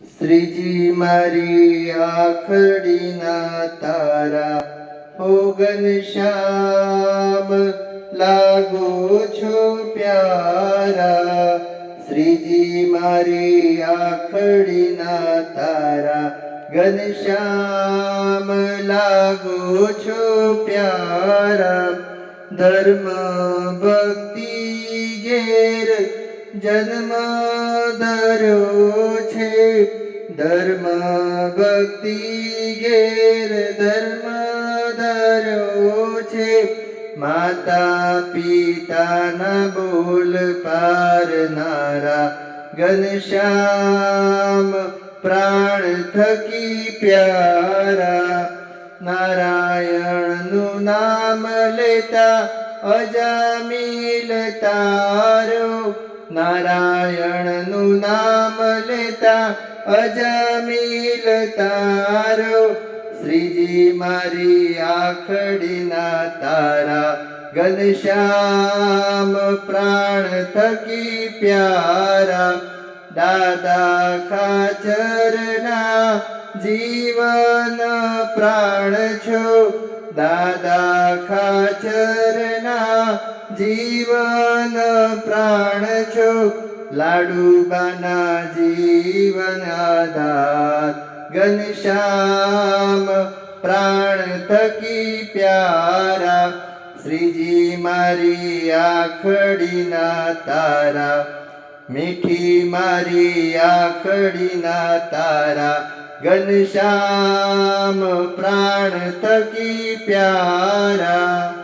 શ્રીજી મારી આખડીના તારા હોગન શ્યામ લાગો છો પ્યારા. શ્રીજી મારી આખડીના તારા ઘનશ્યામ લાગો છો પ્યારા. ધર્મ ભક્તિ ઘેર જન્મ ધર્યો છે. ધર્મ ભક્તિ ગેર ધર્મ ધર્યો છે. માતા પિતાના બોલ પારનારા ઘનશ્યામ પ્રાણ થકી પ્યારા. નારાયણનું નામ લેતા અજામીલ તારો. નારાયણનું નામ લેતા અજમીલ તારો. શ્રીજી મારી આખડીના તારા ઘનશ્યામ પ્રાણ થકી પ્યારા. દાદા ખાચરના જીવન પ્રાણ છો. દાદા ખાચરના જીવન પ્રાણ છો. લાડુબાના જીવન આધાર. ઘનશ્યામ પ્રાણ થકી પ્યારા. શ્રીજી મારી આખડીના તારા. મીઠી મારી આખડીના તારા. ઘનશ્યામ પ્રાણ થકી પ્યારા.